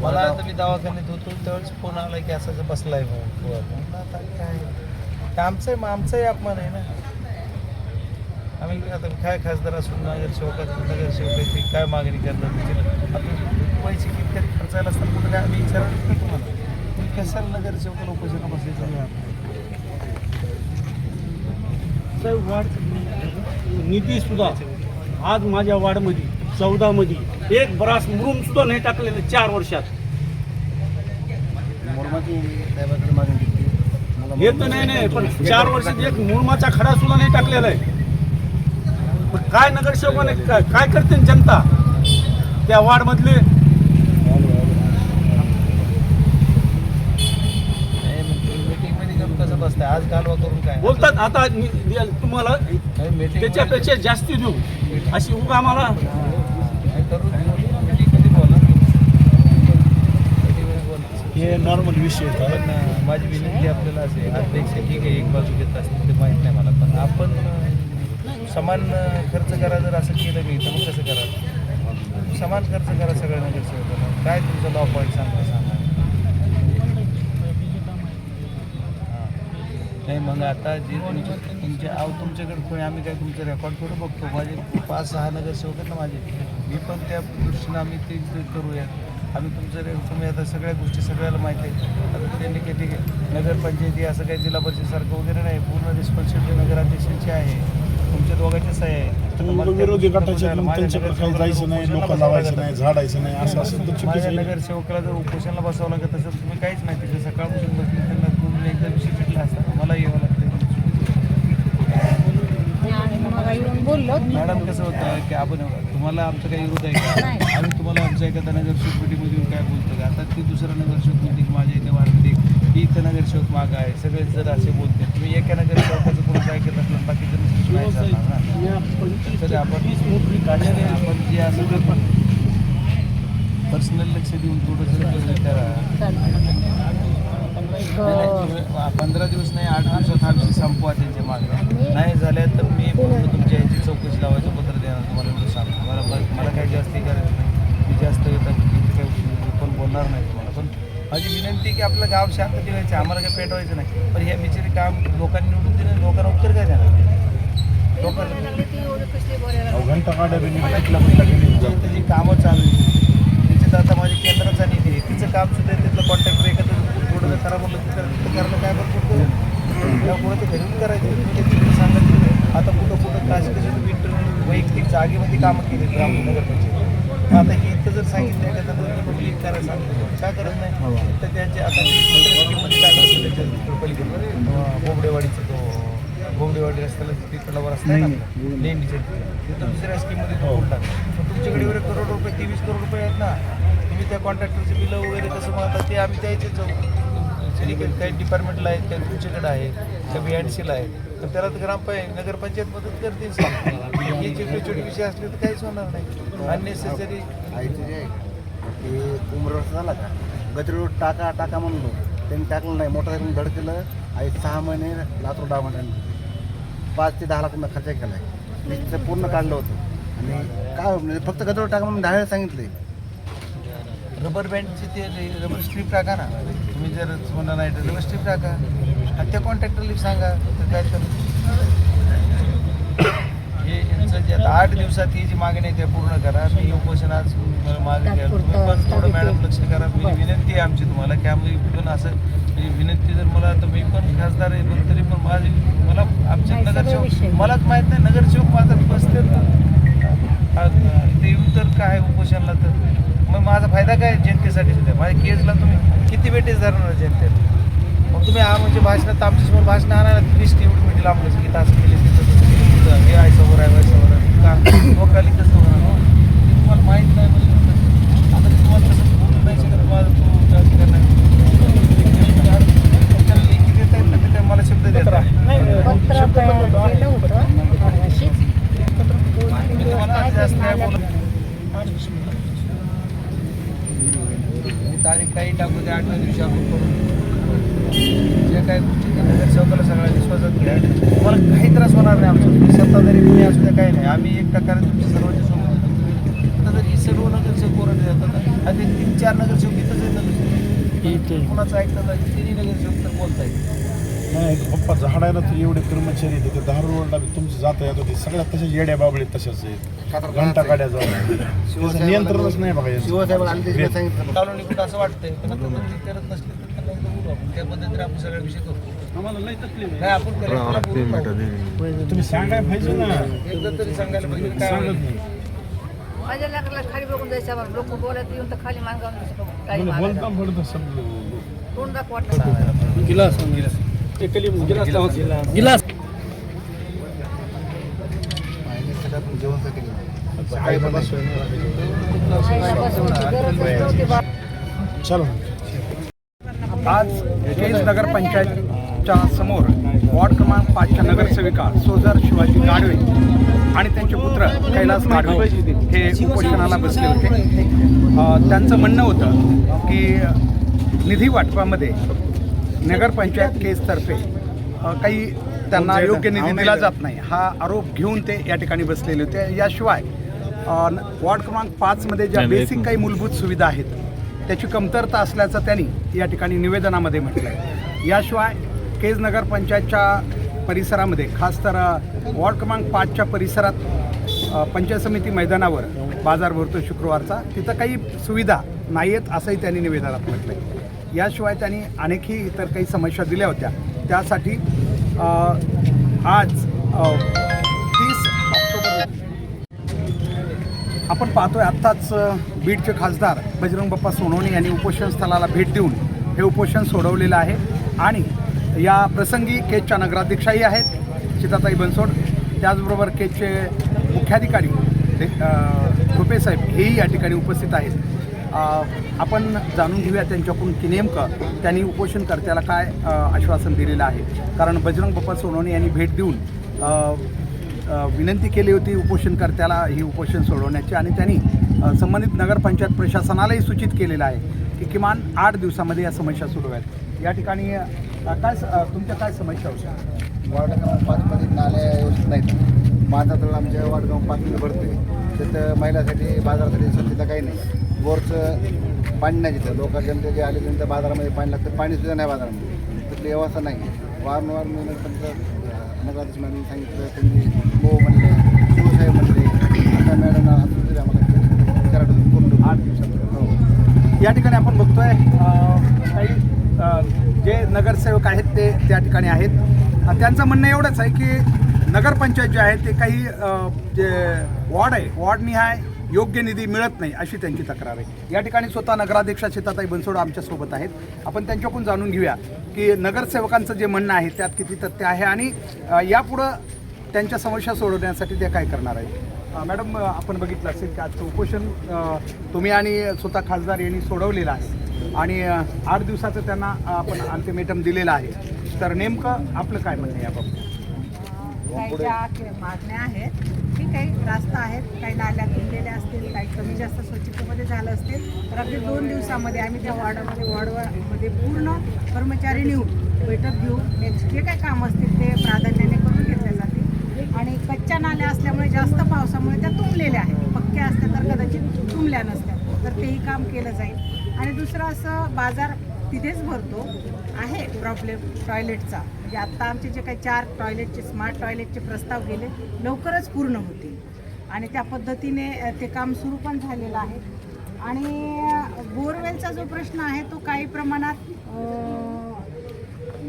मला आता मी दवाखान्यात होतो त्यावेळेस फोन आला की असं बसलाय भाऊ म्हणलं आता काय? आमचं आमचाही अपमान आहे ना. आम्ही आता काय खासदार असून नगरसेवकाचं नगरसेवकाची काय मागणी करणार त्याची आता पैसे किती खर्चायला असतात कुठं? काय आम्ही विचारत नाही तुम्हाला. तुम्ही कशाला नगरसेवकाला उपोषण बसायचं साहेब वाढ निधी सुद्धा आज माझ्या वार्डमध्ये चौदामध्ये एक बरास मुरुम सुद्धा नाही टाकलेलं चार वर्षात. मला येत नाही नाही पण चार वर्षात एक मुरमाचा खडा सुद्धा नाही टाकलेला आहे. पण काय नगरसेवकाने काय काय करते जनता? त्या वार्डमधले? बोलतात आता मी तुम्हाला त्याच्यापेक्षा जास्ती देऊ. अशी उगा मला मीटिंगमध्ये बोला मीटिंगमध्ये बोला हे नॉर्मल विषय आहेत पण माझी विनंती आपल्याला असे अध्यक्ष ठीक आहे एक बाजू घेत असतील ते माहीत नाही मला पण आपण समान खर्च करा जर असं केलं मी तर मग कसं करा समान खर्च करा सगळ्या नगरसेवकांना काय तुमचं लॉ पॉईंट सांगता सांगा हां. नाही मग आता जे तुमच्या तुमच्या अहो तुमच्याकडे कोणी आम्ही काय तुमचं रेकॉर्ड थोडं बघतो. माझे पाच सहा नगरसेवक आहेत ना माझे. मी पण त्या दृष्टीनं आम्ही ते ते करूया आम्ही तुमचं रे- तुम्ही आता सगळ्या गोष्टी सगळ्याला माहिती आहे. आता त्यांनी काही ठीक आहे नगरपंचायती असं काही जिल्हा परिषदसारखं वगैरे नाही. पूर्ण रिस्पॉन्सिबिलिटी नगराध्यक्षांची आहे तुमच्या सह्या आहे. विरोधी त्यांच्याकडे काही जायचं नाही लोक लावायचं. नाही झाडायचं नाही असं असेल चुकीचं माझ्या. नगरसेवकाला जर उपोषणाला बसावं लागत तसं तुम्ही काहीच नाही तिथे सकाळपासून बसले त्यांना पूर्ण एकदा विषय भेटला असता. मला यावं लागतं येऊन बोललो. मॅडम कसं होतं की आपण तुम्हाला आमचं काही विरोध आहे का? नाही. आम्ही तुम्हाला आमच्या एखाद्या नगरसेवक मीटिंगमध्ये येऊन काय बोलतो का? आता ती दुसरा नगरसेवक मीटिंग माझ्या इथे वारमध्ये ही इथं नगरसेवक मागं आहे. सगळे जर असे बोलते तुम्ही एका नगरसेवकाचं कोणाचं ऐकत असलं? बाकीचं तरी आपण आपण जे असं पर्सनल लक्ष देऊन थोडंसं करा पंधरा दिवस नाही आठ दिवसात हा विषय संपवा त्यांच्या मागण्या नाही झाल्या तर मी फक्त तुमच्या ह्याची चौकशी लावायचं पत्र देणार तुम्हाला एवढं सांगतो. मला मला- मला काही जास्त हे करायचं नाही. मी जास्त येतात किती काही पण बोलणार नाही तुम्हाला. पण माझी विनंती की आपलं गाव शांत ठेवायचं आम्हाला काही पेटवायचं नाही. पण हे बिचारी काम लोकांनी निवडून दिलं लोकांना उत्तर काय देणार. त्याची कामं चालू आहे त्याच्यात आता माझ्या केंद्राचा निधी आहे तिचं काम सुद्धा तिथलं कॉन्टॅक्टर एकत्र जर करा म्हणलं तिथं करायला काय बरं त्यामुळे ते घरी करायचं सांगायचं आता कुठं कुठं कशी कशी वैयक्तिक जागेमध्ये कामं केली नगरपंचायत आता हे इथं जर सांगितलं तुम्ही पब्लिक करायला सांगतो काय करत नाही? तर त्यांचे आता स्कीममध्ये काय करतो त्याच्या पलीकडे? अं, बोबडेवाडीचं तो बोबडेवाडी रस्त्याला तिकडला रस्ता आहे लेंडीच्या तिथं. दुसऱ्या स्कीममध्ये तो कुठला तुमच्याकडे एवढे करोड रुपये तेवीस करोड रुपये आहेत ना. तुम्ही त्या कॉन्ट्रॅक्टरचे बिलं वगैरे कसं म्हणतात ते आम्ही द्यायचे जाऊ तरी काही डिपार्टमेंटला आहेत काही तुमच्याकडे आहे काही बी एन सीला आहे तर त्याला तर ग्रामपंचायत नगरपंचायत मदत करतील हे छोटे छोटे विषय असले तर काहीच होणार नाही. अननेसेसरी आईचं जे आहे ते उमर झाला का? गत्री रोड टाका टाका म्हणलो त्यांनी टाकलं नाही. मोठा करून धड केलं. आई सहा महिने लातूर डायमंड पाच ते दहा लाख खर्च केला आहे मी तिथं पूर्ण काढलं होतं. आणि काय म्हणजे फक्त गजरोड टाका म्हणून दहा वेळा सांगितले रबर बँडची ते रबर स्ट्रीप टाका ना तुम्ही जर होणार नाही तर रबर स्ट्रीप टाका आणि त्या कॉन्ट्रॅक्टरला सांगा तर काय तर हे यांचं जे आता आठ दिवसात ही जी मागणी आहे ते पूर्ण करा. मी उपोषण आज मला मागे घ्या तुम्ही पण थोडं मॅडम लक्ष करा. मी विनंती आहे आमची तुम्हाला की आम्ही पण असं म्हणजे विनंती जर मला तर मी पण खासदार आहे पण तरी पण माझी मला आमच्या नगरसेवक. मलाच माहीत नाही नगरसेवक माझा बसते ते येऊन तर काय उपोषणला तर मग माझा फायदा काय जनतेसाठी सुद्धा? माझ्या केसला तुम्ही किती वेटेज धरणार जनतेला? मग तुम्ही हा म्हणजे भाषणात आमच्यासमोर भाषण आणायला लिस्ट एवढी मिळेल आपलं की तास केले तिथं हे आहे समोर आहे समोर आहे. का? लोकाली कसं होणार हो? ते तुम्हाला माहीत नाही म्हणजे आता तुम्हाला कसं बोलू नाही शकत माझं तू जास्त करणार त्याला लेखी देता येत नाही, त्याच्या मला शब्द देता पत्र तयार केलं होतं अशीच मी तुम्हाला आज जास्त नाही बोलत मी तारीख काही टाकू द्या आठव्या दिवशी आपण करू जे काही गोष्टी ते नगरसेवकाला सगळ्या विश्वासात घ्या तुम्हाला काही त्रास होणार नाही आमचा तुम्ही सत्ताधारी तुम्ही असू द्या काही नाही. आम्ही एक प्रकारे तुमच्या सर्वांच्या सोबत होतो. आता जर ही सर्व नगरसेवक कोरोना जातात आणि ते तीन चार नगरसेवक इथंच येतात कुणाचं ऐकतात तिन्ही नगरसेवक तर बोलतायत. नाही पप्पा झाडायला तर एवढे कर्मचारी आहेत ते दारू रोडला तुमचं जाता येतं ते सगळ्यात तसे येड्या बाबळे तशाच आहेत. घंटा काढ्या जाऊन. त्याचं नियंत्रणच नाही बघा सांगितलं चालू निघून असं वाटतंय? पण आता तुम्ही करत नसले तर त्यांना एकदा बोलू आपण. त्या पद्धतीने आपण सगळा विषय करू. आम्हाला लई तकलीफ आहे. नाही आपण कलेक्टरला बोलून पाहू. तुम्ही सांगायला पाहिजे ना. एकदा तरी सांगायला पाहिजे. काय सांगत. नाही. माझ्या लेकराला खाली बघून जायचं लोक बोलत येऊन तर खाली मानगाव काही बोलता मागायचं. पडतं समजलं तोंड दाखवत गिलास गिलास. गिलास लावा. गिलास आणि सगळं आपण जेवण तर केलं सकाळी पण चलो आज केज नगर पंचायतच्या समोर वॉर्ड क्रमांक पाचच्या नगरसेविका सोजर शिवाजी गाडवे आणि त्यांचे पुत्र कैलास गाडवे हे उपोषणाला बसले होते. त्यांचं म्हणणं होतं की निधी वाटपामध्ये नगरपंचायत केजतर्फे काही त्यांना योग्य निधी दिला जात नाही. हा आरोप घेऊन ते या ठिकाणी बसलेले होते. याशिवाय वॉर्ड क्रमांक पाचमध्ये ज्या बेसिक काही मूलभूत सुविधा आहेत त्याची कमतरता असल्याचं त्यांनी या ठिकाणी निवेदनामध्ये म्हटलं आहे याशिवाय केज नगर पंचायतच्या परिसरामध्ये खास तर वॉर्ड क्रमांक पाचच्या परिसरात पंचायत समिती मैदानावर बाजार भरतो शुक्रवारचा. तिथं काही सुविधा नाही आहेत असंही त्यांनी निवेदनात म्हटलं आहे याशिवाय त्यांनी अनेकही इतर काही समस्या दिल्या होत्या. त्यासाठी आज तीस ऑक्टोबर आपण पाहतोय आत्ताच बीडचे खासदार बजरंग बाप्पा सोनवणे यांनी उपोषण स्थळाला भेट देऊन हे उपोषण सोडवलेलं आहे. आणि या प्रसंगी केजच्या नगराध्यक्षाही आहेत चिताताई बनसोड. त्याचबरोबर केजचे मुख्याधिकारी ते, रुपे साहेब हेही या ठिकाणी उपस्थित आहेत. आपण जाणून घेऊया त्यांच्याकडून की नेमकं त्यांनी उपोषणकर्त्याला काय आश्वासन दिलेलं आहे. कारण बजरंग बाप्पा सोनवणे यांनी भेट देऊन विनंती केली होती उपोषणकर्त्याला ही उपोषण सोडवण्याची आणि त्यांनी संबंधित नगरपंचायत प्रशासनालाही सूचित केलेलं आहे की किमान आठ दिवसामध्ये या समस्या सोडवायत या ठिकाणी काय स- तुमच्या काय समस्या होत्या? वॉर्ड क्रमांक पाचमध्ये नाल्या व्यवस्थित नाहीत. माझा तळ आमच्या वॉर्ड क्रमांक पाचमध्ये भरते तिथं महिलासाठी बाजारासाठी स्वच्छता काही नाही. बोरचं पाणी नाही तिथं. लोक जनते जे आले त्यांच्या बाजारामध्ये पाणी लागतं पाणीसुद्धा नाही बाजारामध्ये. तिथली व्यवस्था नाही. वारंवार मी मॅडम सांगितलं त्यांनी हो म्हणले शिवसाहेब म्हणले आता मॅडम आम्हाला कराड आठ दिवसात. हो. या ठिकाणी आपण बघतोय काही जे नगरसेवक आहेत ते त्या ठिकाणी आहेत. त्यांचं म्हणणं एवढंच आहे की नगरपंचायत जे आहे ते काही जे वॉर्ड आहे वॉर्डनिहाय योग्य निधी मिळत नाही अशी त्यांची तक्रार आहे. या ठिकाणी स्वतः नगराध्यक्षा शेताताई बनसोड आमच्यासोबत आहेत. आपण त्यांच्याकडून जाणून घेऊया की नगरसेवकांचं जे म्हणणं आहे त्यात किती तथ्य आहे आणि यापुढं त्यांच्या समस्या सोडवण्यासाठी ते काय करणार आहेत? मॅडम आपण बघितलं असेल की आजचं उपोषण तुम्ही आणि स्वतः खासदार यांनी सोडवलेलं आहे. आणि आठ दिवसाचं त्यांना आपण अल्टिमेटम दिलेलं आहे. तर नेमकं आपलं काय म्हणणं याबाबत मागण्या आहेत काही रास्ता आहेत काही नाल्या तुटलेल्या असतील काही कमी जास्त स्वच्छतेमध्ये झालं असतील तर अगदी दोन दिवसामध्ये आम्ही त्या वॉर्डामध्ये वॉर्डमध्ये पूर्ण कर्मचारी नेऊन बैठक घेऊन नेक्स्ट जे काही काम असतील ते प्राधान्याने करून घेतले जातील. आणि कच्च्या नाल्या असल्यामुळे जास्त पावसामुळे त्या तुंबलेल्या आहेत. पक्क्या असल्या तर कदाचित तुंबल्या नसत्या. तर तेही काम केलं जाईल. आणि दुसरं असं बाजार तिथेच भरतो. आहे प्रॉब्लेम टॉयलेटचा. म्हणजे आत्ता आमचे जे काही चार टॉयलेटचे स्मार्ट टॉयलेटचे प्रस्ताव गेले लवकरच पूर्ण होतील. आणि त्या पद्धतीने ते काम सुरू पण झालेलं आहे. आणि बोरवेलचा जो प्रश्न आहे तो काही प्रमाणात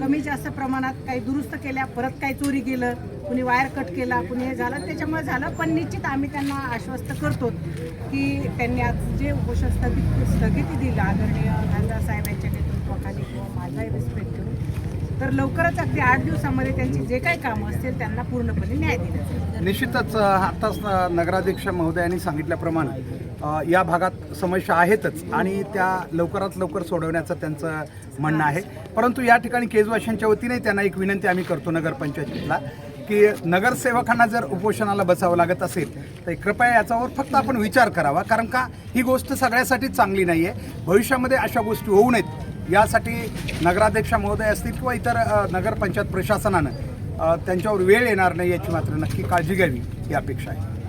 कमी जास्त प्रमाणात काही दुरुस्त केल्या परत काही चोरी गेलं कुणी वायर कट केला कुणी हे झालं त्याच्यामुळे झालं. पण निश्चित आम्ही त्यांना आश्वस्त करतो की त्यांनी आज जे उपोषण स्थगित स्थगिती दिलं आदरणीय खासदार साहेब यांच्या नेतृत्वाखाली किंवा माझाही रिस्पेक्ट करून तर लवकरच अगदी आठ दिवसामध्ये त्यांची जे काही कामं असतील त्यांना पूर्णपणे न्याय दिला जाईल. निश्चितच आत्ताच नगराध्यक्ष महोदयांनी सांगितल्याप्रमाणे या भागात समस्या आहेतच आणि त्या लवकरात लवकर सोडवण्याचं त्यांचं म्हणणं आहे. परंतु या ठिकाणी केजवाशांच्या वतीने त्यांना एक विनंती आम्ही करतो नगरपंचायतीला की नगरसेवकांना जर उपोषणाला बसावं लागत असेल तर कृपया याच्यावर फक्त आपण विचार करावा. कारण का ही गोष्ट सगळ्यासाठी चांगली नाही आहे भविष्यामध्ये अशा गोष्टी होऊ नयेत. यासाठी नगराध्यक्षा महोदय असतील किंवा इतर नगरपंचायत प्रशासनानं त्यांच्यावर वेळ येणार नाही याची मात्र नक्की काळजी घ्यावी ही अपेक्षा आहे.